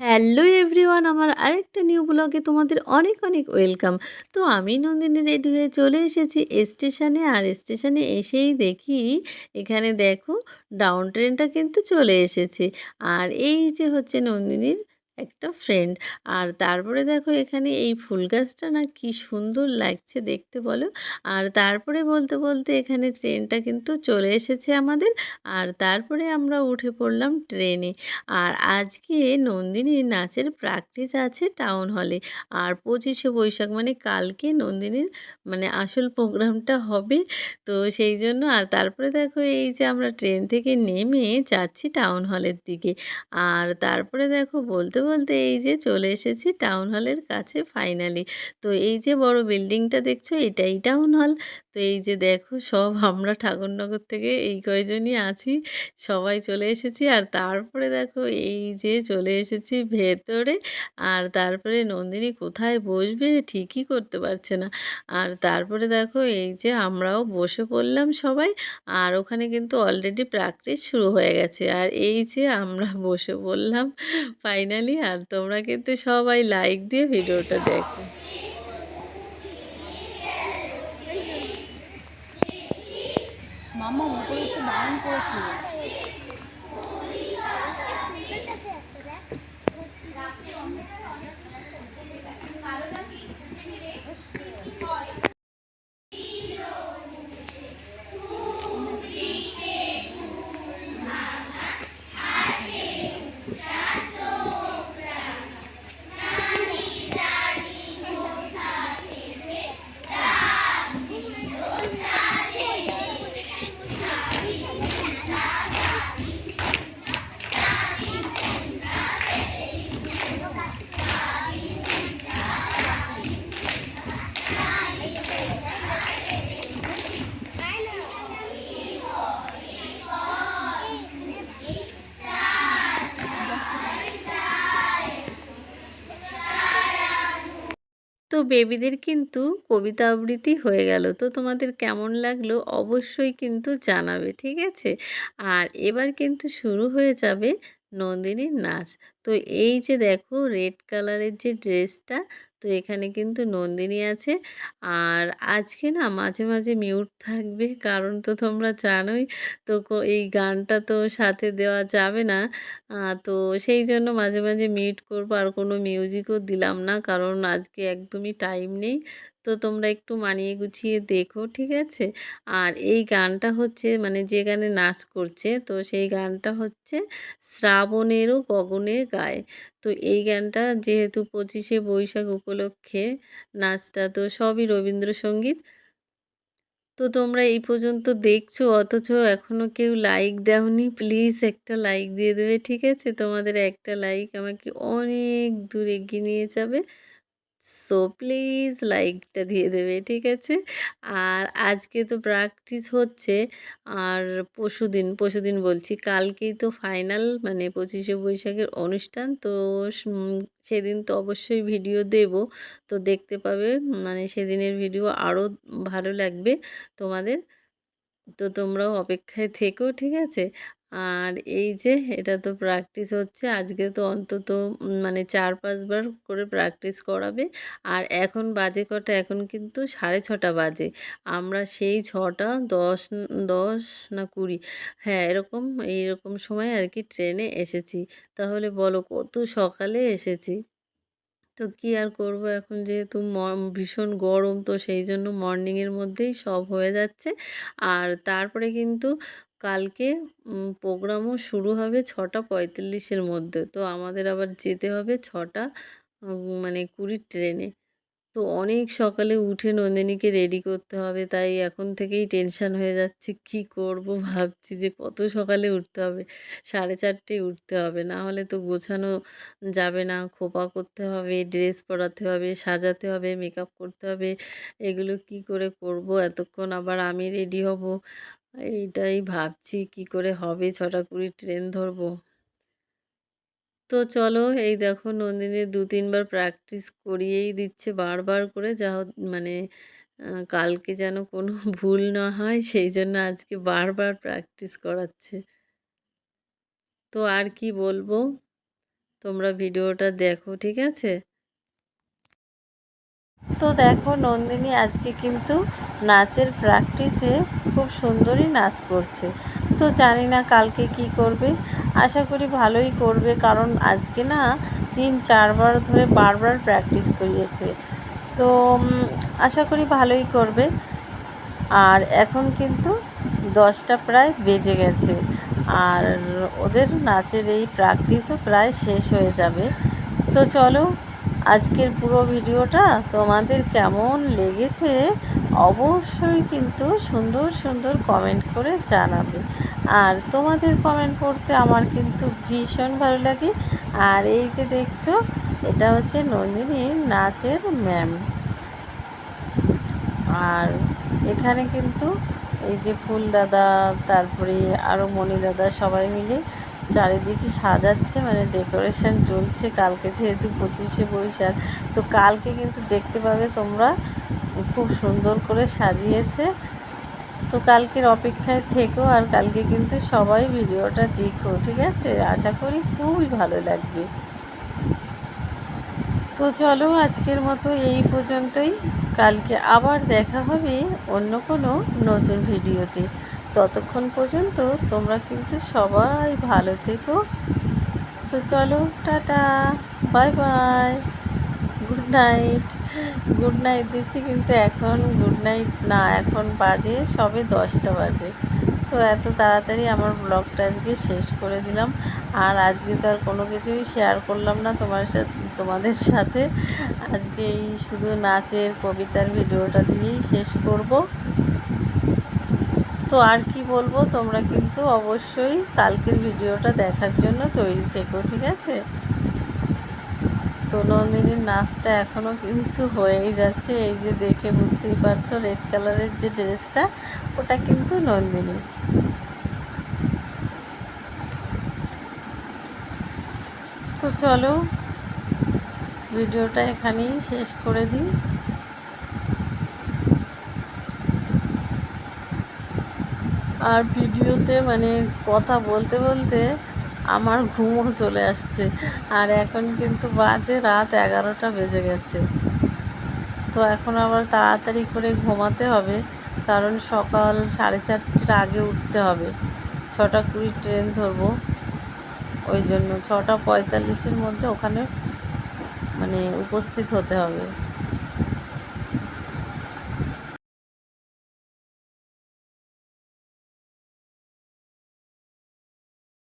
Hello everyone, আমার আরেকটা new ব্লগে তোমাদের অনেক অনেক ওয়েলকাম। তো আমি নন্দিনী রেডি হয়ে চলে এসেছি স্টেশনে, আর স্টেশনে এসেই দেখি এখানে দেখো ডাউন ট্রেনটা কিন্তু চলে এসেছে। আর এই যে হচ্ছে নন্দিনীর একটা ফ্রেন্ড আর তারপরে দেখো এখানে এই ফুল গাছটা না কি সুন্দর লাগছে দেখতে বলো। আর তারপরে বলতে বলতে এখানে ট্রেনটা কিন্তু চলে এসেছে আমাদের। আর তারপরে আমরা উঠে পড়লাম ট্রেনে আর আজকে নন্দিনীর নাচের প্র্যাকটিস আছে টাউন হলে আর পঁচিশে বৈশাখ মানে কালকে নন্দিনীর মানে আসল প্রোগ্রামটা হবে। তো সেই জন্য আর তারপরে দেখো এই যে আমরা ট্রেন থেকে নেমে যাচ্ছি টাউন হলের দিকে। আর তারপরে দেখো বলতে বলতে এই যে চলে এসেছি টাউন হলের কাছে ফাইনালি। তো এই যে বড় বিল্ডিংটা দেখছ এটাই টাউন হল। তো এই যে দেখো সব আমরা ঠাকুরনগর থেকে এই কয়জনই আছি, সবাই চলে এসেছি। আর তারপরে দেখো এই যে চলে এসেছি ভেতরে, আর তারপরে নন্দিনী কোথায় বসবে ঠিকই করতে পারছে না। আর তারপরে দেখো এই যে আমরাও বসে পড়লাম সবাই, আর ওখানে কিন্তু অলরেডি প্র্যাকটিস শুরু হয়ে গেছে। আর এই যে আমরা বসে পড়লাম ফাইনালি আর তোমরা কিন্তু সবাই লাইক দিয়ে ভিডিওটা দেখো। 梦归，我难归去，去。তো বেবিদের কিন্তু কবিতা আবৃত্তি হয়ে গেল। তো তোমাদের কেমন লাগল অবশ্যই কিন্তু জানাবে, ঠিক আছে? আর এবার কিন্তু শুরু হয়ে যাবে নন্দিনীর নাচ। তো এই যে দেখো রেড কালারের যে ড্রেসটা, তো এখানে কিন্তু নন্দিনী আছে। আর আজকে না মাঝে মাঝে মিউট থাকবে, কারণ তো তোমরা জানোই, তো এই গানটা তো সাথে দেওয়া যাবে না। তো সেই জন্য মাঝে মাঝে মিউট করব, আর কোনো মিউজিকও দিলাম না, কারণ আজকে একদমই টাইম নেই। তো তোমরা একটু মানিয়ে গুছিয়ে দেখো, ঠিক আছে? আর এই গানটা হচ্ছে মানে যে গানে নাচ করছে, তো সেই গানটা হচ্ছে শ্রাবণেরও গগনের গায়ে। তো এই গানটা যেহেতু পঁচিশে বৈশাখ উপলক্ষে নাচটা তো সবই রবীন্দ্রসঙ্গীত। তো তোমরা এই পর্যন্ত দেখছ, অথচ এখনও কেউ লাইক দাওনি। প্লিজ একটা লাইক দিয়ে দেবে, ঠিক আছে? তোমাদের একটা লাইক আমাকে অনেক দূর এগিয়ে নিয়ে যাবে। সো প্লিজ লাইকটা দিয়ে দেবে, ঠিক আছে? আর আজকে তো প্র্যাকটিস হচ্ছে, আর পশুদিন পশুদিন বলছি, কালকেই তো ফাইনাল মানে পঁচিশে বৈশাখের অনুষ্ঠান, তো সেদিন তো অবশ্যই ভিডিও দেব। তো দেখতে পাবে মানে সেদিনের ভিডিও আরও ভালো লাগবে তোমাদের। তো তোমরাও অপেক্ষায় থেকো, ঠিক আছে? আর এই যে এটা তো প্র্যাকটিস হচ্ছে, আজকে তো অন্তত মানে চার পাঁচবার করে প্র্যাকটিস করাবে। আর এখন বাজে কটা? এখন কিন্তু সাড়ে ছটা বাজে। আমরা সেই ছটা, দশ দশ না কুড়ি হ্যাঁ এরকম, এইরকম সময় আর কি ট্রেনে এসেছি। তাহলে বলো কত সকালে এসেছি? তো কি আর করব এখন যেহেতু ভীষণ গরম, তো সেই জন্য মর্নিংয়ের মধ্যেই সব হয়ে যাচ্ছে। আর তারপরে কিন্তু কালকে প্রোগ্রামও শুরু হবে ছটা পঁয়তাল্লিশের মধ্যে। তো আমাদের আবার যেতে হবে ছটা মানে কুড়ির ট্রেনে। তো অনেক সকালে উঠে নন্দিনীকে রেডি করতে হবে। তাই এখন থেকেই টেনশান হয়ে যাচ্ছে, কি করব? ভাবছি যে কত সকালে উঠতে হবে? সাড়ে চারটেই উঠতে হবে। না হলে তো গোছানো যাবে না। খোপা করতে হবে ড্রেস পরাতে হবে, সাজাতে হবে মেকআপ করতে হবে। এগুলো কি করে করব? এতক্ষণ আবার আমি রেডি হব। এইটাই ভাবছি কি করে হবে ছটা কুড়ি ট্রেন ধরবো। তো চলো এই দেখো নন্দিনী দু তিনবার প্র্যাকটিস করিয়েই দিচ্ছে, বারবার করে যা মানে কালকে যেন কোনো ভুল না হয়, সেই জন্য আজকে বারবার প্র্যাকটিস করাচ্ছে। তো আর কি বলব, তোমরা ভিডিওটা দেখো, ঠিক আছে? তো দেখো নন্দিনী আজকে কিন্তু নাচের প্র্যাকটিসে খুব সুন্দরই নাচ করছে। তো জানি না কালকে কি করবে। আশা করি ভালোই করবে, কারণ আজকে না তিন চারবার ধরে বারবার প্র্যাকটিস করিয়েছে। তো আশা করি ভালোই করবে। আর এখন কিন্তু দশটা প্রায় বেজে গেছে। আর ওদের নাচের এই প্র্যাকটিসও প্রায় শেষ হয়ে যাবে। তো চলো, আজকের পুরো ভিডিওটা তোমাদের কেমন লেগেছে অবশ্যই কিন্তু সুন্দর সুন্দর কমেন্ট করে জানাবে। আর তোমাদের কমেন্ট পড়তে আমার কিন্তু ভীষণ ভালো লাগে। আর এই যে দেখছ, এটা হচ্ছে নন্দিনীর নাচের ম্যাম আর এখানে কিন্তু এই যে ফুল দাদা, তারপরে আরও মণি দাদা সবাই মিলে চারিদিকে সাজাচ্ছে মানে ডেকোরেশন চলছে কালকে যেহেতু পঁচিশে বৈশাখ, তো কালকে কিন্তু দেখতে পাবে তোমরা খুব সুন্দর করে সাজিয়েছে। তো কালকের অপেক্ষায় থেকো আর কালকে কিন্তু সবাই ভিডিওটা দেখো, ঠিক আছে? আশা করি খুবই ভালো লাগবে। তো চলো আজকের মতো এই পর্যন্তই। কালকে আবার দেখা হবে অন্য কোনো নতুন ভিডিওতে। ততক্ষণ পর্যন্ত তোমরা কিন্তু সবাই ভালো থেকো। তো চলো, tata, bye bye, good night. Good night দিচ্ছি, কিন্তু এখন গুড নাইট না, এখন বাজে সবে দশটা বাজে। তো এত তাড়াতাড়ি আমার ব্লগটা আজকে শেষ করে দিলাম। আর আজকে তো আর কোনো কিছুই শেয়ার করলাম না তোমার সাথে, তোমাদের সাথে। আজকে এই শুধু নাচের, কবিতার ভিডিওটা দিয়েই শেষ করব। তো আর কি বলব, তোমরা কিন্তু অবশ্যই কালকের ভিডিওটা দেখার জন্য তৈরি থেকো, ঠিক আছে? তো নন্দিনীর নাচটা এখনও কিন্তু হয়েই যাচ্ছে। এই যে দেখে বুঝতেই পারছ রেড কালারের যে ড্রেসটা ওটা কিন্তু নন্দিনী। তো চলো, ভিডিওটা এখানেই শেষ করে দিই। আর ভিডিওতে মানে কথা বলতে বলতে আমার ঘুমও চলে আসছে। আর এখন কিন্তু বাজে রাত এগারোটা বেজে গেছে। তো এখন আবার তাড়াতাড়ি করে ঘুমাতে হবে, কারণ সকাল সাড়ে চারটের আগে উঠতে হবে। ছটা কুড়ি ট্রেন ধরবো। ওই জন্য ছটা পঁয়তাল্লিশের মধ্যে ওখানে মানে উপস্থিত হতে হবে।